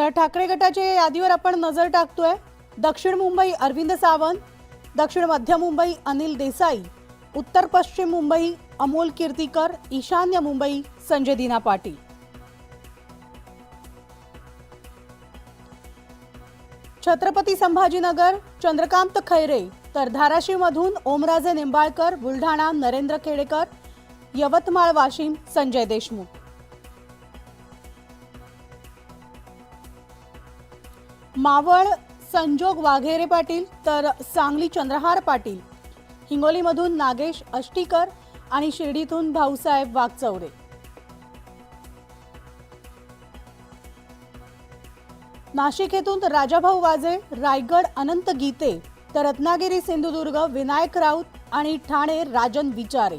तर ठाकरे गटाच्या यादीवर आपण नजर टाकतोय. दक्षिण मुंबई अरविंद सावंत. दक्षिण मध्य मुंबई अनिल देसाई. उत्तर पश्चिम मुंबई अमोल कीर्तीकर. ईशान्य मुंबई संजय दिना पाटील. छत्रपती संभाजीनगर चंद्रकांत खैरे. तर धाराशिवमधून ओमराजे निंबाळकर बुलढाणा नरेंद्र खेडेकर यवतमाळ वाशिम संजय देशमुख. मावळ संजोग वाघेरे पाटील तर सांगली चंद्रहार पाटील. हिंगोलीमधून नागेश अष्टीकर आणि शिर्डीतून भाऊसाहेब वाघचौरे. नाशिक येथून राजाभाऊ वाजे रायगड अनंत गीते तर रत्नागिरी सिंधुदुर्ग विनायक राऊत आणि ठाणे राजन विचारे.